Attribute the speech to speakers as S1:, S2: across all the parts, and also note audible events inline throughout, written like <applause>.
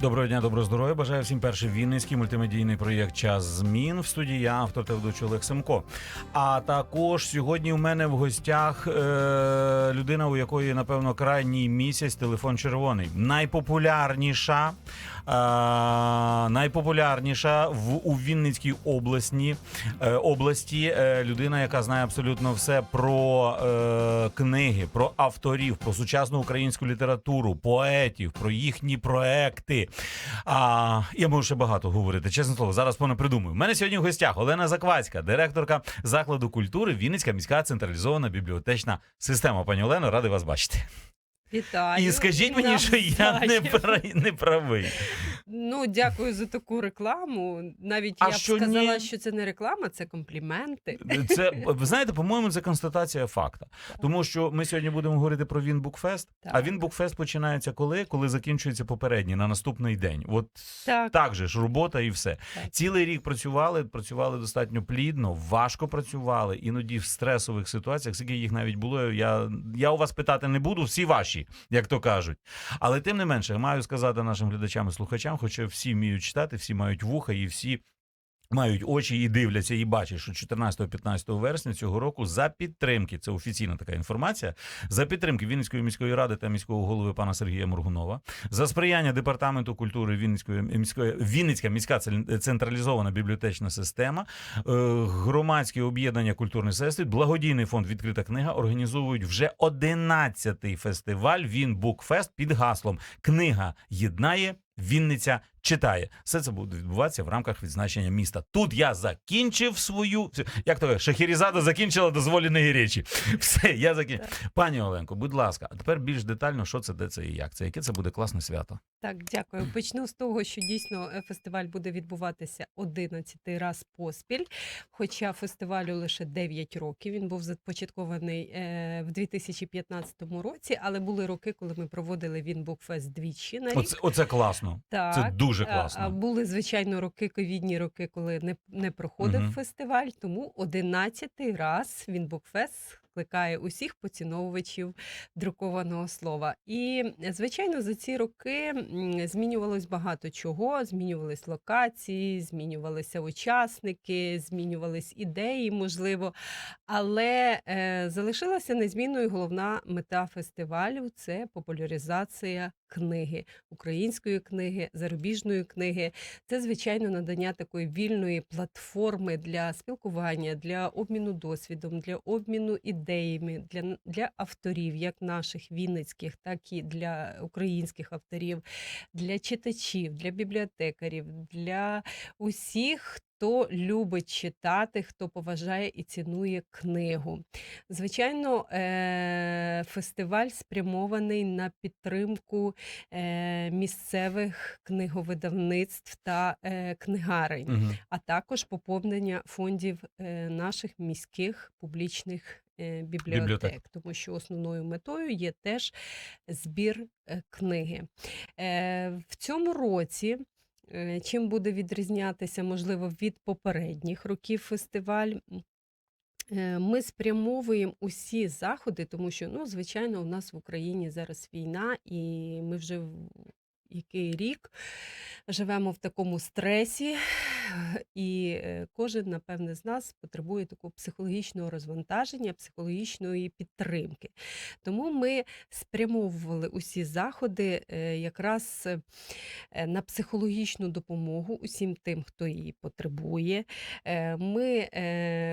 S1: Доброго дня, доброго здоров'я. Бажаю всім перший вінницький мультимедійний проєкт Час змін в студії я, автор та ведучий Олег Семко. А також сьогодні у мене в гостях е- людина, у якої напевно крайній місяць телефон червоний. Найпопулярніша, е- найпопулярніша в у Вінницькій області, е- області е- людина, яка знає абсолютно все про е- книги, про авторів, про сучасну українську літературу, поетів, про їхні проекти. А я можу ще багато говорити. Чесне слово, зараз понапридумаю. У мене сьогодні в гостях Олена Заквацька, директорка закладу культури Вінницька міська централізована бібліотечна система. Пані Олено, радий вас бачити.
S2: Вітаю.
S1: І скажіть мені, що я не, пра- не правий.
S2: Ну, дякую за таку рекламу. Навіть
S1: А
S2: я б
S1: що
S2: сказала,
S1: ні?
S2: що це не реклама, це компліменти.
S1: Це ви знаєте, по-моєму, це констатація факта. Тому що ми сьогодні будемо говорити про Вінбукфест. А
S2: Так.
S1: Вінбукфест починається коли? Коли закінчується попередній на наступний день. От
S2: Так.
S1: так же ж робота і все.
S2: Так.
S1: Цілий рік працювали, працювали достатньо плідно, важко працювали, іноді в стресових ситуаціях, скільки їх навіть було. Я, я у вас питати не буду, всі ваші, як то кажуть. Але тим не менше, маю сказати нашим глядачам і слухачам, хоча всі вміють читати, всі мають вуха і всі. Мають очі і дивляться, і бачать, що 14-15 вересня цього року за підтримки, це офіційна така інформація, за підтримки Вінницької міської ради та міського голови пана Сергія Моргунова, за сприяння департаменту культури Вінницької міської Вінницька міська централізована бібліотечна система, е, громадське об'єднання культурний всесвіт, благодійний фонд Відкрита книга організовують вже 11-й фестиваль Вінбукфест під гаслом Книга єднає. Вінниця читає. Все це буде відбуватися в рамках відзначення міста. Тут я закінчив свою як то Шахірізада закінчила дозволені речі. <laughs> Все, я закінчив. Пані Оленко, будь ласка, а тепер більш детально, що це, де це і як це, яке це буде класне свято.
S2: Так, дякую. <clears throat> Почну з того, що дійсно е, фестиваль буде відбуватися 11 раз поспіль. Хоча фестивалю лише 9 років. Він був започаткований е, в 2015 році, але були роки, коли ми проводили Вінбукфест двічі на рік.
S1: Оце, оце класно.
S2: Так.
S1: Це дуже
S2: А-
S1: класно.
S2: Були звичайно роки, ковідні роки, коли не, не проходив
S1: угу.
S2: фестиваль. Тому 11-й раз Вінбукфест кликає усіх поціновувачів друкованого слова. І звичайно, за ці роки змінювалось багато чого. Змінювались локації, змінювалися учасники, змінювались ідеї, можливо. Але е, залишилася незмінною головна мета фестивалю це популяризація книги, української книги, зарубіжної книги. Це, звичайно, надання такої вільної платформи для спілкування, для обміну досвідом, для обміну ідеями, для, для авторів, як наших вінницьких, так і для українських авторів, для читачів, для бібліотекарів, для усіх. Хто любить читати, хто поважає і цінує книгу. Звичайно, е- фестиваль спрямований на підтримку е- місцевих книговидавництв та е- книгарень,
S1: Мгм.
S2: а також поповнення фондів наших міських публічних бібліотек,
S1: Бібліотек.
S2: тому що основною метою є теж збір е, книги. Е, в цьому році. е, Чим буде відрізнятися, можливо, від попередніх років фестиваль? Е, Ми спрямовуємо усі заходи, тому що, ну, звичайно, у нас в Україні зараз війна, і ми вже який рік живемо в такому стресі, <sighs> і е, кожен, напевне, з нас потребує такого психологічного розвантаження, психологічної підтримки. Тому ми спрямовували усі заходи е, якраз е, на психологічну допомогу усім тим, хто її потребує. Ми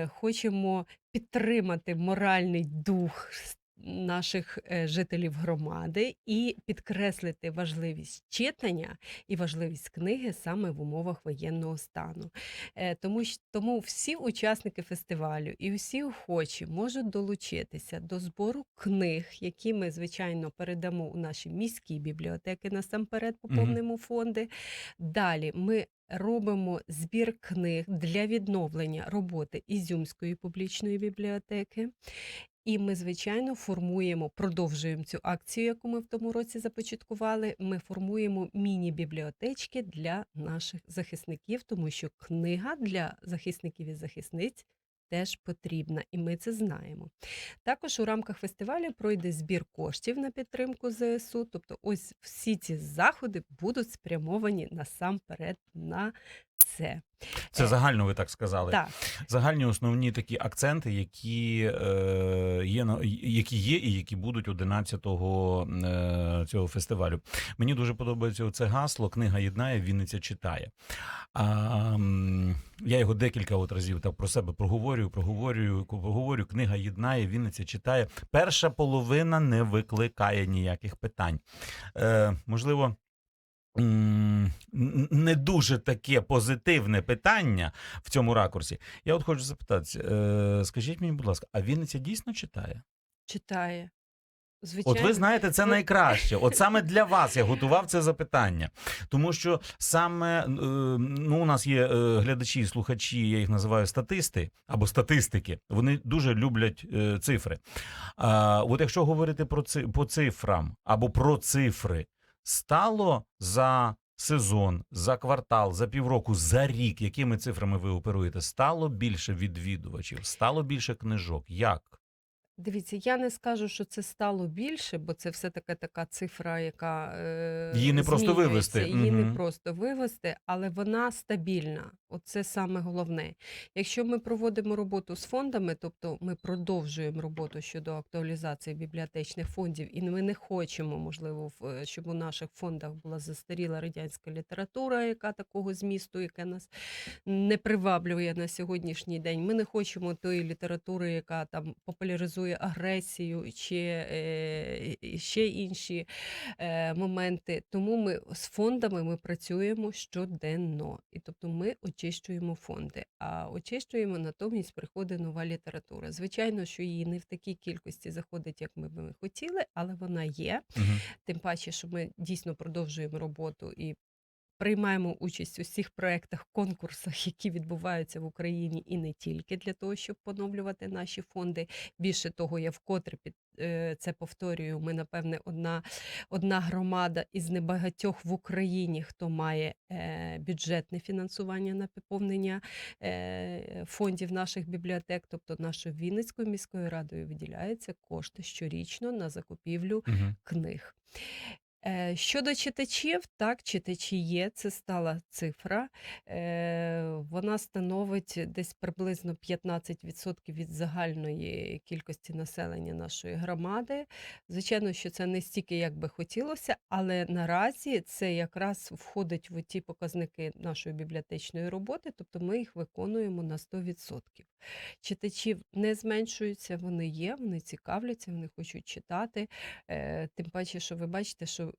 S2: хочемо підтримати моральний дух наших е, жителів громади і підкреслити важливість читання і важливість книги саме в умовах воєнного стану. Е, Тому, тому всі учасники фестивалю і всі охочі можуть долучитися до збору книг, які ми, звичайно, передамо у наші міські бібліотеки, насамперед поповнимо фонди. Далі ми робимо збір книг для відновлення роботи Ізюмської публічної бібліотеки. І ми, звичайно, формуємо, продовжуємо цю акцію, яку ми в тому році започаткували. Ми формуємо міні-бібліотечки для наших захисників, тому що книга для захисників і захисниць теж потрібна, і ми це знаємо. Також у рамках фестивалю пройде збір коштів на підтримку ЗСУ. Тобто, ось всі ці заходи будуть спрямовані насамперед на це.
S1: Це
S2: Е,
S1: загально ви так сказали.
S2: Так,
S1: Загальні основні такі акценти, які е, є які є і які будуть 11-го е, цього фестивалю. Мені дуже подобається це гасло. Книга єднає, Вінниця читає. А, я його декілька от разів так про себе проговорюю, проговорюю, проговорю. Книга єднає, Вінниця читає. Перша половина не викликає ніяких питань. Е, можливо. Не дуже таке позитивне питання в цьому ракурсі. Я от хочу запитати, е, скажіть мені, будь ласка, а Вінниця дійсно читає?
S2: читає. Звичайно.
S1: От ви знаєте, це
S2: Ну-
S1: найкраще. От саме <laughs> для вас я готував це запитання. Тому що саме е, ну, у нас є е, глядачі і слухачі, я їх називаю статисти або статистики. Вони дуже люблять цифри. А, от якщо говорити про ци, по цифрам або про цифри, стало за. Сезон за квартал, за півроку, за рік, якими цифрами ви оперуєте, стало більше відвідувачів, стало більше книжок. Як?
S2: Дивіться, я не скажу, що це стало більше, бо це все таки така цифра, яка е,
S1: Її не просто вивести.
S2: Її не просто вивести, але вона стабільна. Оце саме головне. Якщо ми проводимо роботу з фондами, тобто ми продовжуємо роботу щодо актуалізації бібліотечних фондів, і ми не хочемо, можливо, е, щоб у наших фондах була застаріла радянська література, яка такого змісту, яка нас не приваблює на сьогоднішній день. Ми не хочемо тої літератури, яка там популяризує агресію чи е, ще інші е, моменти. Тому ми з фондами ми працюємо щоденно. І тобто ми очищуємо фонди. А очищуємо натомість приходить нова література. Звичайно, що її не в такій кількості заходить, як ми би хотіли, але вона є.
S1: Мгм.
S2: Тим паче, що ми дійсно продовжуємо роботу і приймаємо участь у всіх проєктах, конкурсах, які відбуваються в Україні, і не тільки для того, щоб поновлювати наші фонди. Більше того, я вкотре під е, це повторюю. Ми, напевне, одна, одна громада із небагатьох в Україні, хто має е, бюджетне фінансування на поповнення е, фондів наших бібліотек, тобто нашою Вінницькою міською радою виділяються кошти щорічно на закупівлю
S1: Мгм.
S2: книг. Е, Щодо читачів, так, читачі є, це стала цифра. Е, Вона становить десь приблизно 15% від загальної кількості населення нашої громади. Звичайно, що це не стільки, як би хотілося, але наразі це якраз входить в ті показники нашої бібліотечної роботи, тобто ми їх виконуємо на 100%. Читачів не зменшуються, вони є, вони цікавляться, вони хочуть читати. Е, Тим паче, що ви бачите, що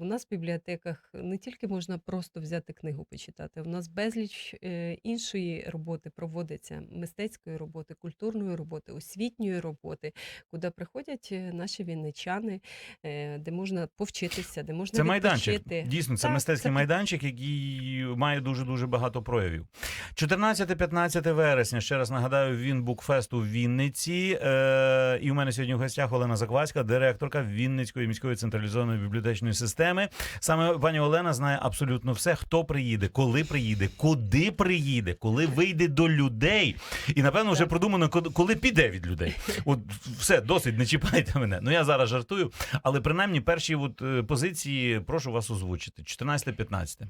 S2: у нас в бібліотеках не тільки можна просто взяти книгу почитати, у нас безліч е, іншої роботи проводиться, мистецької роботи, культурної роботи, освітньої роботи, куди приходять е, наші вінничани, е, де можна повчитися, де можна
S1: Це майданчик. Дійсно, це
S2: Так,
S1: мистецький
S2: це-
S1: майданчик, який має дуже дуже багато проявів. 14-15 вересня. Ще раз нагадаю, він букфест у Вінниці. Е, і у мене сьогодні в гостях Олена Закваська, директорка Вінницької міської централізованої бібліотечної системи. Саме пані Олена знає абсолютно все, хто приїде, коли приїде, куди приїде, коли вийде до людей. І напевно вже продумано, коли- піде від людей. От все, досить, не чіпайте мене. Ну я зараз жартую. Але принаймні перші от, е, позиції прошу вас озвучити: 14-15.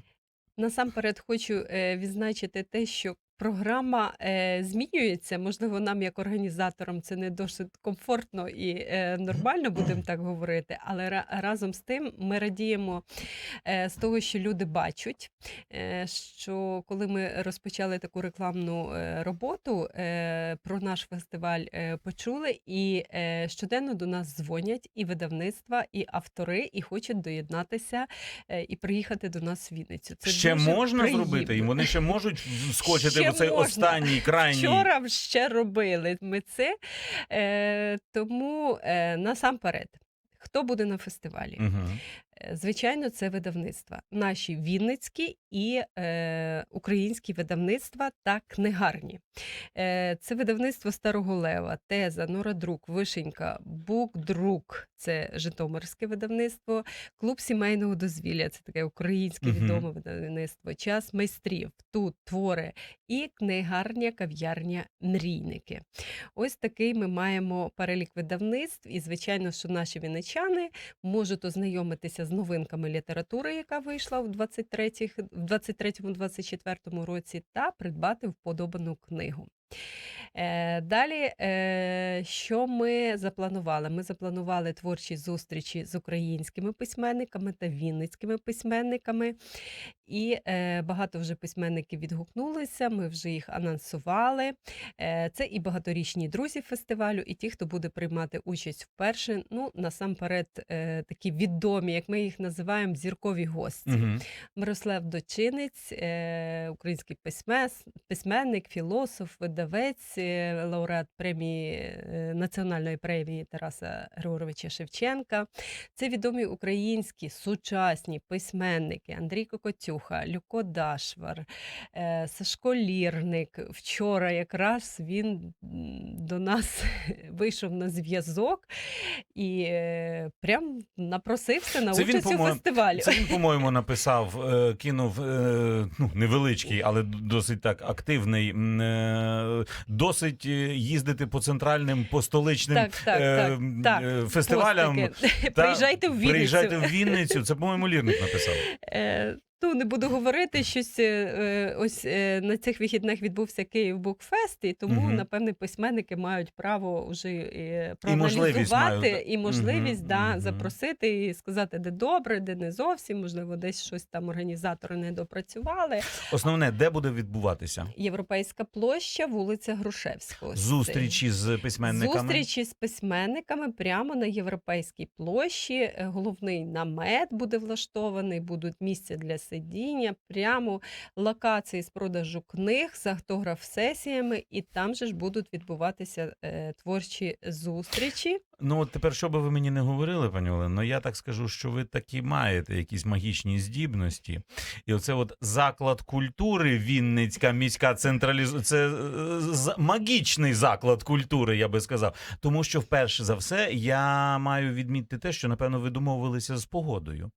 S2: Насамперед хочу е, відзначити те, що програма е, змінюється. Можливо, нам, як організаторам, це не досить комфортно і е, нормально, будемо так говорити. Але ра- разом з тим ми радіємо е, з того, що люди бачать, е, що коли ми розпочали таку рекламну е, роботу е, про наш фестиваль, е, почули, і е, щоденно до нас дзвонять і видавництва, і автори, і хочуть доєднатися е, і приїхати до нас в Вінницю. Це
S1: ще можна
S2: приємно.
S1: зробити, і вони ще можуть вскочити
S2: Ще
S1: цей
S2: можна.
S1: останній крайній.
S2: Вчора ще робили ми це. Е, тому е, насамперед, хто буде на фестивалі?
S1: Угу.
S2: Звичайно, це видавництва. Наші вінницькі і е, українські видавництва та книгарні. Е, це видавництво Старого Лева, Теза, Нородрук, Вишенька, Букдрук це Житомирське видавництво, клуб сімейного дозвілля це таке українське відоме видавництво, час майстрів. Тут твори і книгарня кав'ярня Мрійники. Ось такий ми маємо перелік видавництв, і звичайно, що наші віничани можуть ознайомитися з новинками літератури, яка вийшла в 23-24 році, та придбати вподобану книгу. Е, Далі, е, що ми запланували? Ми запланували творчі зустрічі з українськими письменниками та вінницькими письменниками. І е, багато вже письменників відгукнулися. Ми вже їх анонсували. Е, це і багаторічні друзі фестивалю, і ті, хто буде приймати участь вперше. Ну, насамперед, е, такі відомі, як ми їх називаємо, зіркові гості.
S1: Угу.
S2: Мирослав Дочинець, е, український письменник, філософ, видавець, е, лауреат премії е, національної премії Тараса Григоровича Шевченка. Це відомі українські сучасні письменники Андрій Кокотюха, Люко Дашвар, е, Сашко Лірник. Вчора якраз він до нас <laughs> вийшов на зв'язок і прям напросився на
S1: Це він,
S2: участь у
S1: по-моєму,
S2: фестивалі.
S1: Це він, <laughs> по-моєму, написав, кинув ну, невеличкий, але досить так активний. Е, Досить е, їздити по центральним, по столичним
S2: Так, так,
S1: е,
S2: так, так.
S1: е, фестивалям. Та,
S2: Приїжджайте в Вінницю.
S1: Приїжджайте в Вінницю. Це, по-моєму, лірник написав.
S2: Е, Ну, не буду говорити, щось е, ось е, на цих вихідних відбувся Київ Букфест, і тому,
S1: Мгм.
S2: напевне, письменники мають право вже е, проаналізувати
S1: да.
S2: і можливість
S1: Мгм,
S2: да,
S1: мгм.
S2: запросити і сказати, де добре, де не зовсім, можливо, десь щось там організатори не допрацювали.
S1: Основне, де буде відбуватися?
S2: Європейська площа, вулиця Грушевського.
S1: Зустрічі з письменниками.
S2: Зустрічі з письменниками прямо на європейській площі. Е, Головний намет буде влаштований, будуть місця для сидіння, прямо локації з продажу книг з автограф-сесіями, і там же ж будуть відбуватися е, творчі зустрічі.
S1: Ну, от тепер, що би ви мені не говорили, пані Олено, я так скажу, що ви таки маєте якісь магічні здібності. І оце от заклад культури Вінницька міська централіз... Це е, з- магічний заклад культури, я би сказав. Тому що, вперше за все, я маю відмітити те, що, напевно, ви домовилися з погодою.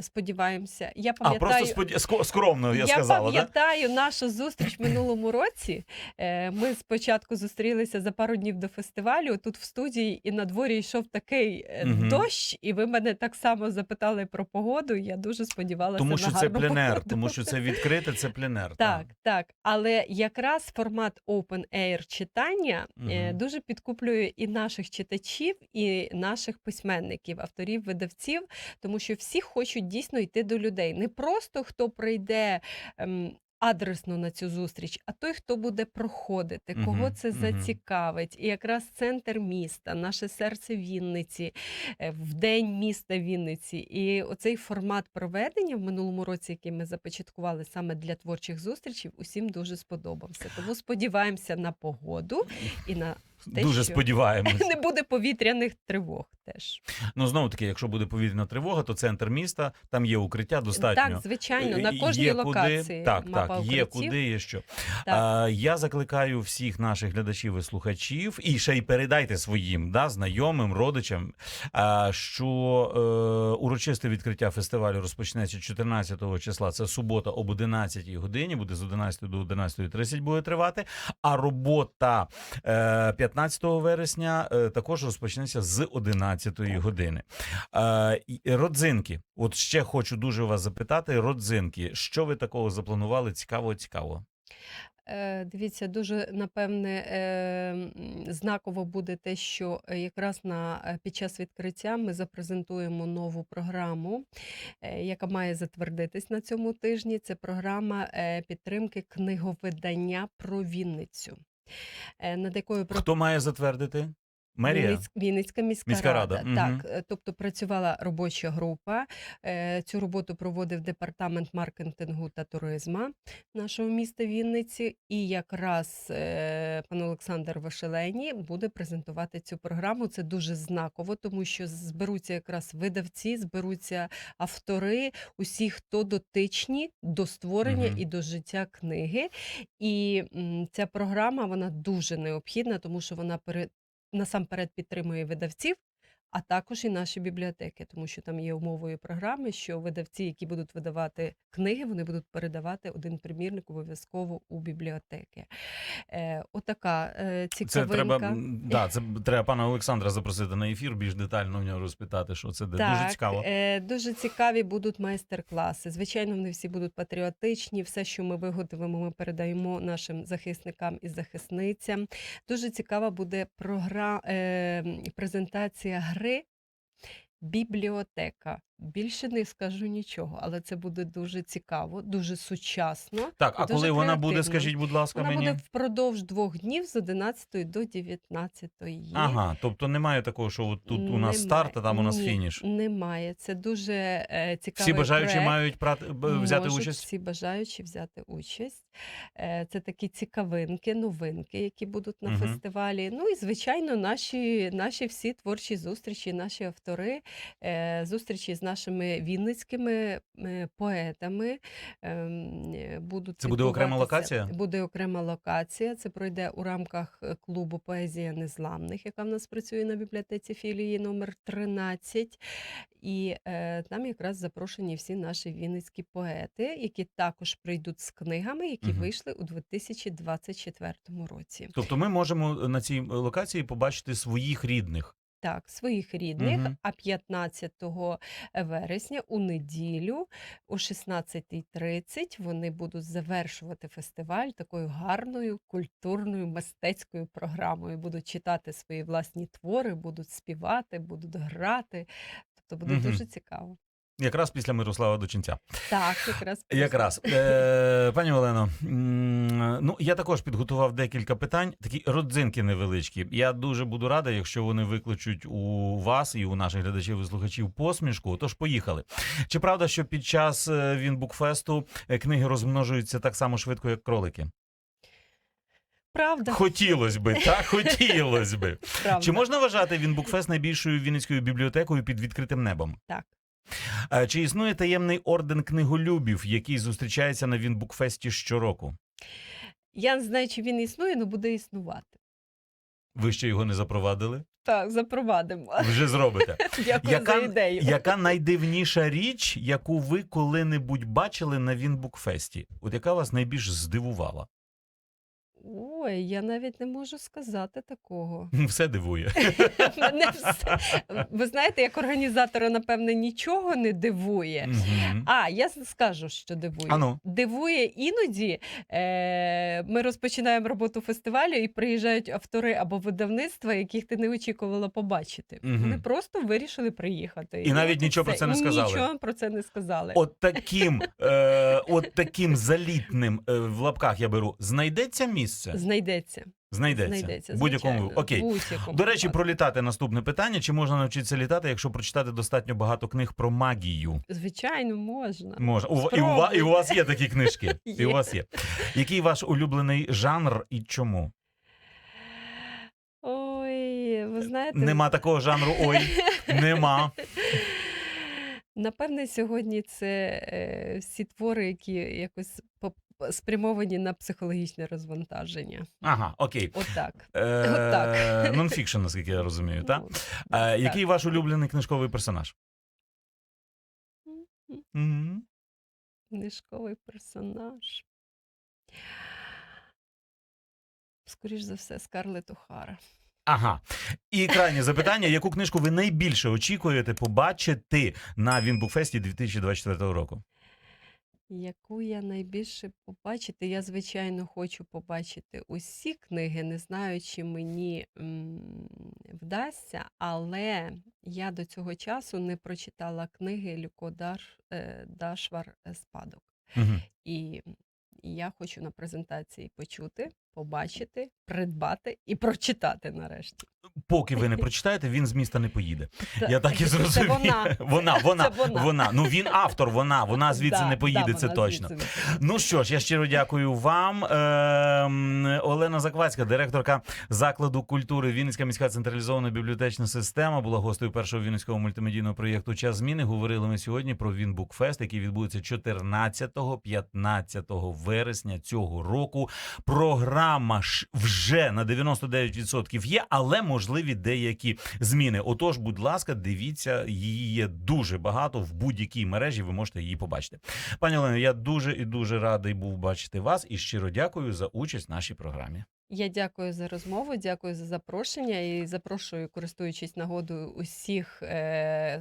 S2: Сподіваємося, я
S1: А,
S2: пам'ятаю.
S1: просто споді... скромно, я,
S2: Я
S1: сказала, да?
S2: пам'ятаю нашу зустріч в минулому році. Е, Ми спочатку зустрілися за пару днів до фестивалю тут в студії, і на дворі йшов такий
S1: Мгм.
S2: дощ, і ви мене так само запитали про погоду. Я дуже сподівалася
S1: Тому
S2: на
S1: що це пленер,
S2: погоду.
S1: тому що це відкрите, це пленер. <laughs>
S2: Так, так. Але якраз формат open air читання
S1: Мгм.
S2: дуже підкуплює і наших читачів, і наших письменників, авторів, видавців, тому що всі хочуть дійсно йти до людей. Не просто хто прийде. ем, Адресно на цю зустріч, а той, хто буде проходити, кого це зацікавить. І якраз центр міста, наше серце Вінниці, е, в день міста Вінниці. І оцей формат проведення в минулому році, який ми започаткували саме для творчих зустрічей, усім дуже сподобався. Тому сподіваємося на погоду і на те,
S1: Дуже
S2: що-
S1: сподіваємось. <laughs>
S2: не буде повітряних тривог теж.
S1: Ну знову таки, якщо буде повітряна тривога, то центр міста, там є укриття достатньо.
S2: Так, звичайно, на
S1: Е,
S2: кожній
S1: є
S2: локації
S1: Куди, так,
S2: мапа
S1: так, є куди, є що.
S2: Так.
S1: А, я закликаю всіх наших глядачів і слухачів, і ще й передайте своїм да, знайомим, родичам, а, що е, урочисте відкриття фестивалю розпочнеться 14 числа. Це субота об 11 годині, буде з 11 до 11.30 буде тривати. А робота е, 15 вересня е, також розпочнеться з 11 години. Родзинки. От ще хочу дуже вас запитати: родзинки, що ви такого запланували? Цікаво, цікаво.
S2: Е, Дивіться, дуже напевне е, знаково буде те, що якраз на під час відкриття ми запрезентуємо нову програму, яка має затвердитись на цьому тижні. Це програма підтримки книговидання про Вінницю. Е, Над якою
S1: Хто має затвердити? Мерія?
S2: Вінниць- Вінницька міська,
S1: Міська рада,
S2: рада. Так, е, тобто працювала робоча група. Е, Цю роботу проводив департамент маркетингу та туризму нашого міста Вінниці. І якраз е, пан Олександр Вашелені буде презентувати цю програму. Це дуже знаково, тому що зберуться якраз видавці, зберуться автори, усі, хто дотичні до створення
S1: Мгм.
S2: і до життя книги. І ця програма вона дуже необхідна, тому що вона насамперед підтримує видавців. А також і наші бібліотеки, тому що там є умовою програми, що видавці, які будуть видавати книги, вони будуть передавати один примірник обов'язково у бібліотеки. Е, отака е,
S1: Це треба, да, це треба пана Олександра запросити на ефір, більш детально в нього розпитати, що це де. дуже цікаво.
S2: Е, дуже цікаві будуть майстер-класи. Звичайно, вони всі будуть патріотичні. Все, що ми виготовимо, ми передаємо нашим захисникам і захисницям. Дуже цікава буде програ... е, презентація гри. Бібліотека. Більше не скажу нічого, але це буде дуже цікаво, дуже сучасно.
S1: Так, а коли вона буде, скажіть, будь ласка,
S2: Вона
S1: мені.
S2: буде впродовж двох днів з 11 до 19.
S1: Ага, тобто немає такого, що от тут у нас старт, а там у нас
S2: Ні,
S1: фініш.
S2: Немає. Це дуже е, цікавий
S1: Всі бажаючі
S2: проект.
S1: мають прати- взяти
S2: Можуть
S1: участь.
S2: всі бажаючі взяти участь. Е, Це такі цікавинки, новинки, які будуть на
S1: Мгм.
S2: фестивалі. Ну і звичайно, наші, наші всі творчі зустрічі, наші автори, е, зустрічі з нашими вінницькими е, поетами. ем, е, Будуть
S1: Це буде окрема локація?
S2: Буде окрема локація. Це пройде у рамках е, клубу Поезія незламних, яка в нас працює на бібліотеці філії номер 13. І е, там якраз запрошені всі наші вінницькі поети, які також прийдуть з книгами, які
S1: Мгм.
S2: вийшли у 2024 році.
S1: Тобто ми можемо на цій локації побачити своїх рідних.
S2: Так, своїх рідних,
S1: Мгм.
S2: а 15 вересня у неділю о 16.30 вони будуть завершувати фестиваль такою гарною культурною мистецькою програмою. Будуть читати свої власні твори, будуть співати, будуть грати. Тобто буде
S1: Мгм.
S2: дуже цікаво.
S1: Якраз після Мирослава Дочинця.
S2: Так, якраз
S1: Якраз. Е, пані Олено, ну я також підготував декілька питань, такі родзинки невеличкі. Я дуже буду рада, якщо вони викличуть у вас і у наших глядачів і слухачів посмішку. Тож поїхали. Чи правда, що під час е, Вінбукфесту е, книги розмножуються так само швидко, як кролики?
S2: правда.
S1: Хотілось би, так хотілось би.
S2: правда.
S1: Чи можна вважати Вінбукфест найбільшою вінницькою бібліотекою під відкритим небом?
S2: Так.
S1: Е, Чи існує таємний орден книголюбів, який зустрічається на Вінбукфесті щороку?
S2: Я не знаю, чи він існує, але буде існувати.
S1: Ви ще його не запровадили?
S2: Так, запровадимо.
S1: Вже зробите. <laughs>
S2: Дякую
S1: Яка-
S2: за ідею.
S1: Яка найдивніша річ, яку ви коли-небудь бачили на Вінбукфесті? От яка вас найбільш здивувала?
S2: Ой, я навіть не можу сказати такого.
S1: Все дивує. <laughs>
S2: Мене <laughs> все. Ви знаєте, як організатора, напевне, нічого не дивує.
S1: Мгм.
S2: А, я скажу, що дивує.
S1: Ану.
S2: Дивує іноді. Е, ми розпочинаємо роботу фестивалю і приїжджають автори або видавництва, яких ти не очікувала побачити.
S1: Мгм.
S2: Вони просто вирішили приїхати.
S1: І навіть
S2: от
S1: нічого про це не сказали.
S2: Нічого про це не сказали.
S1: От таким, е, от таким залітним е, в лапках я беру. Знайдеться місце?
S2: Знайдеться.
S1: Знайдеться.
S2: Знайдеться.
S1: В будь-якому
S2: звичайно.
S1: Окей.
S2: в будь-якому
S1: До речі,
S2: випадку.
S1: про літати наступне питання. Чи можна навчитися літати, якщо прочитати достатньо багато книг про магію?
S2: Звичайно, можна.
S1: Можна. У, і, у, ва- і у вас є такі книжки. <laughs> І у вас є. Який ваш улюблений жанр і чому?
S2: Ой, ви знаєте,
S1: Нема такого жанру. Ой, <laughs> нема.
S2: Напевне, сьогодні це е, всі твори, які якось по- спрямовані на психологічне розвантаження.
S1: Ага, окей.
S2: Отак.
S1: Е, Нонфікшн, наскільки я розумію, так?
S2: Ну, так.
S1: який ваш улюблений книжковий персонаж?
S2: Книжковий персонаж. Скоріш за все, Скарлет Охара.
S1: Ага. І крайнє запитання: яку книжку ви найбільше очікуєте побачити на Вінбукфесті 2024 року?
S2: Яку я найбільше побачити? Я, звичайно, хочу побачити усі книги, не знаю, чи мені вдасться, але я до цього часу не прочитала книги Люко Дар, е, Дашвар е, Спадок.
S1: Мгм.
S2: І я хочу на презентації почути, побачити, придбати і прочитати нарешті.
S1: Поки ви не <laughs> прочитаєте, він з міста не поїде.
S2: Це-
S1: Я так і <laughs> зрозумів.
S2: вона. <laughs>
S1: вона, вона,
S2: вона.
S1: вона. Ну він автор, вона, вона звідси
S2: Да,
S1: не поїде,
S2: да,
S1: це точно. Ну що ж, я щиро дякую вам. Ем, Олена Заквацька, директорка закладу культури Вінницька міська централізована бібліотечна система, була гостею першого вінницького мультимедійного проєкту Час зміни. Говорили ми сьогодні про Вінбукфест, який відбудеться 14-15 вересня цього року. Програма ж вже на 99% є, але можливо. Можливі деякі зміни. Отож, будь ласка, дивіться, її є дуже багато в будь-якій мережі. Ви можете її побачити. Пані Олено, я дуже і дуже радий був бачити вас і щиро дякую за участь в нашій програмі.
S2: Я дякую за розмову, дякую за запрошення і запрошую, користуючись нагодою, усіх е,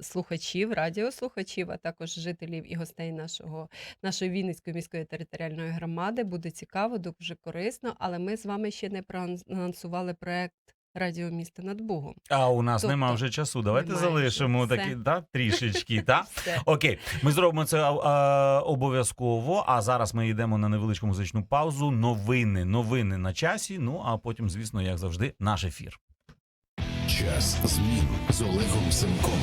S2: слухачів, радіослухачів, а також жителів і гостей нашого нашої Вінницької міської територіальної громади. Буде цікаво, дуже корисно. Але ми з вами ще не проанонсували проект Радіо міста над Бугом.
S1: А у нас
S2: Тобто,
S1: нема вже часу. Давайте залишимо
S2: Все.
S1: такі та трішечки. <laughs> Та окей, ми зробимо це а, обов'язково. А зараз ми йдемо на невеличку музичну паузу. Новини, новини на часі. Ну а потім, звісно, як завжди, наш ефір.
S3: Час змін з Олегом Семком.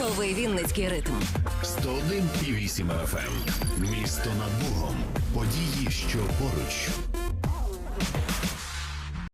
S4: Лови Вінницький ритм.
S3: 101,8 FM. Місто над Богом. Події, що поруч.